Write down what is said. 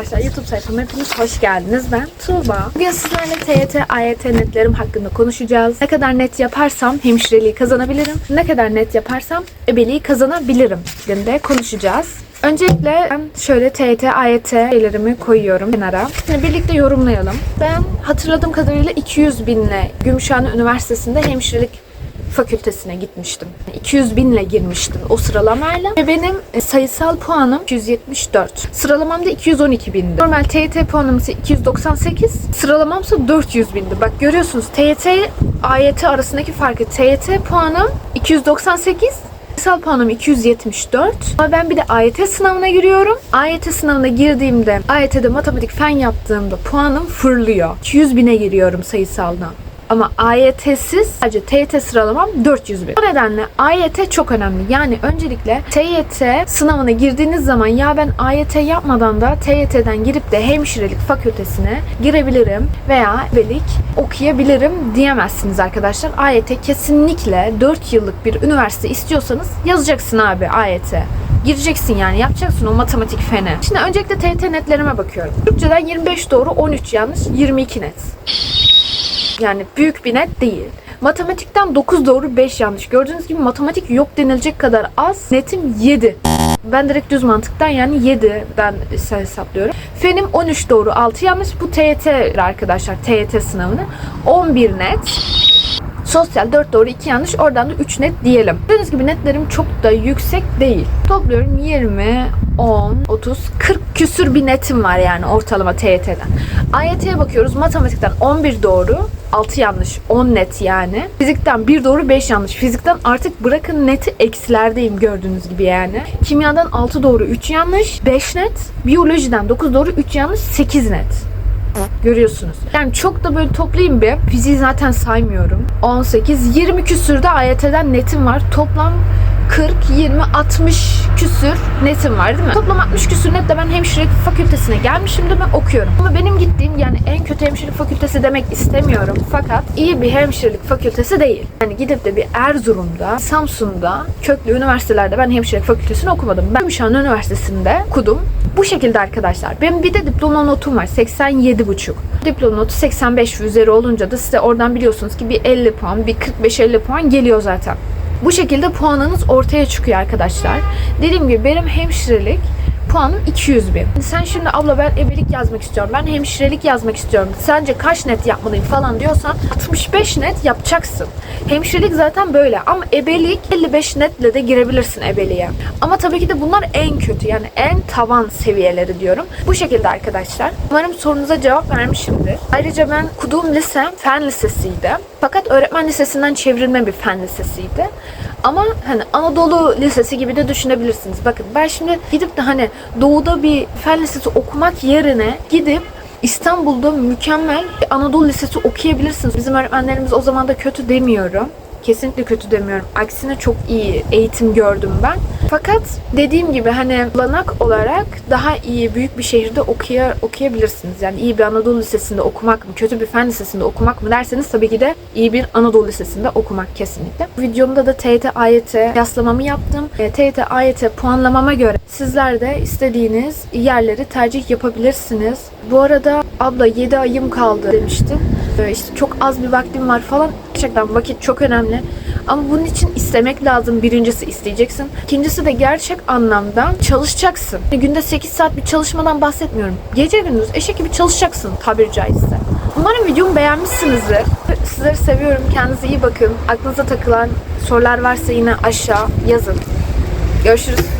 arkadaşlar YouTube sayfama hepiniz hoş geldiniz. Ben Tuğba. Bugün sizlerle TYT, AYT netlerim hakkında konuşacağız. Ne kadar net yaparsam hemşireliği kazanabilirim. Ne kadar net yaparsam ebeliği kazanabilirim şeklinde konuşacağız. Öncelikle ben şöyle TYT, AYT şeylerimi koyuyorum kenara. Şimdi birlikte yorumlayalım. Ben hatırladığım kadarıyla 200 binle Gümüşhane Üniversitesi'nde hemşirelik fakültesine gitmiştim. 200 binle girmiştim o sıralamayla. Ve benim e, sayısal puanım 274. Sıralamam da 212 bindi. Normal TYT puanım ise 298. Sıralamam ise 400 bindi. Bak görüyorsunuz TYT AYT arasındaki farkı. TYT puanım 298. Sayısal puanım 274. Ama ben bir de AYT sınavına giriyorum. AYT sınavına girdiğimde, AYT'de matematik fen yaptığımda puanım fırlıyor. 200 bine giriyorum sayısaldan. Ama AYT'siz sadece TYT sıralamam 400 bin. O nedenle AYT çok önemli. Yani öncelikle TYT sınavına girdiğiniz zaman ya ben AYT yapmadan da TYT'den girip de hemşirelik fakültesine girebilirim veya belik okuyabilirim diyemezsiniz arkadaşlar. AYT kesinlikle 4 yıllık bir üniversite istiyorsanız yazacaksın abi AYT. Gireceksin yani yapacaksın o matematik fene. Şimdi öncelikle TYT netlerime bakıyorum. Türkçeden 25 doğru 13 yanlış 22 net. Yani büyük bir net değil. Matematikten 9 doğru 5 yanlış. Gördüğünüz gibi matematik yok denilecek kadar az. Netim 7. Ben direkt düz mantıktan yani 7'den hesaplıyorum. Fenim 13 doğru 6 yanlış. Bu TYT arkadaşlar. TYT sınavını. 11 net. Sosyal 4 doğru 2 yanlış. Oradan da 3 net diyelim. Gördüğünüz gibi netlerim çok da yüksek değil. Topluyorum 20, 10, 30, 40 küsür bir netim var yani ortalama TYT'den. AYT'ye bakıyoruz. Matematikten 11 doğru, 6 yanlış, 10 net yani. Fizikten 1 doğru, 5 yanlış. Fizikten artık bırakın neti eksilerdeyim gördüğünüz gibi yani. Kimyadan 6 doğru, 3 yanlış, 5 net. Biyolojiden 9 doğru, 3 yanlış, 8 net. Görüyorsunuz. Yani çok da böyle toplayayım bir. Fiziği zaten saymıyorum. 18, 20 küsürde AYT'den netim var. Toplam 40, 20, 60 küsür netim var değil mi? Toplam 60 küsür netle ben hemşirelik fakültesine gelmişim de ben okuyorum. Ama benim gittiğim yani en kötü hemşirelik fakültesi demek istemiyorum. Fakat iyi bir hemşirelik fakültesi değil. Yani gidip de bir Erzurum'da, Samsun'da, köklü üniversitelerde ben hemşirelik fakültesini okumadım. Ben Gümüşhane Üniversitesi'nde okudum. Bu şekilde arkadaşlar. Benim bir de diploma notum var. 87,5. Diploma notu 85 ve üzeri olunca da size oradan biliyorsunuz ki bir 50 puan, bir 45-50 puan geliyor zaten. Bu şekilde puanınız ortaya çıkıyor arkadaşlar. Dediğim gibi benim hemşirelik puanım 200 bin. Sen şimdi abla ben ebelik yazmak istiyorum. Ben hemşirelik yazmak istiyorum. Sence kaç net yapmalıyım falan diyorsan 65 net yapacaksın. Hemşirelik zaten böyle ama ebelik 55 netle de girebilirsin ebeliğe. Ama tabii ki de bunlar en kötü yani en tavan seviyeleri diyorum. Bu şekilde arkadaşlar. Umarım sorunuza cevap vermişimdir. Ayrıca ben okuduğum lisem fen lisesiydi. Fakat öğretmen lisesinden çevrilme bir fen lisesiydi. Ama hani Anadolu Lisesi gibi de düşünebilirsiniz. Bakın ben şimdi gidip de hani doğuda bir fen lisesi okumak yerine gidip İstanbul'da mükemmel bir Anadolu Lisesi okuyabilirsiniz. Bizim öğretmenlerimiz o zaman da kötü demiyorum. Kesinlikle kötü demiyorum. Aksine çok iyi eğitim gördüm ben. Fakat dediğim gibi hani olanak olarak daha iyi büyük bir şehirde okuya, okuyabilirsiniz. Yani iyi bir Anadolu Lisesi'nde okumak mı, kötü bir fen lisesinde okumak mı derseniz tabii ki de iyi bir Anadolu Lisesi'nde okumak kesinlikle. Videomda da TYT, AYT yaslamamı yaptım. E, TYT, AYT puanlamama göre sizler de istediğiniz yerleri tercih yapabilirsiniz. Bu arada abla 7 ayım kaldı demiştin. Ee, işte çok az bir vaktim var falan. Gerçekten vakit çok önemli. Ama bunun için istemek lazım. Birincisi isteyeceksin. İkincisi de gerçek anlamda çalışacaksın. Günde 8 saat bir çalışmadan bahsetmiyorum. Gece gündüz eşek gibi çalışacaksın tabiri caizse. Umarım videomu beğenmişsinizdir. Sizleri seviyorum. Kendinize iyi bakın. Aklınıza takılan sorular varsa yine aşağı yazın. Görüşürüz.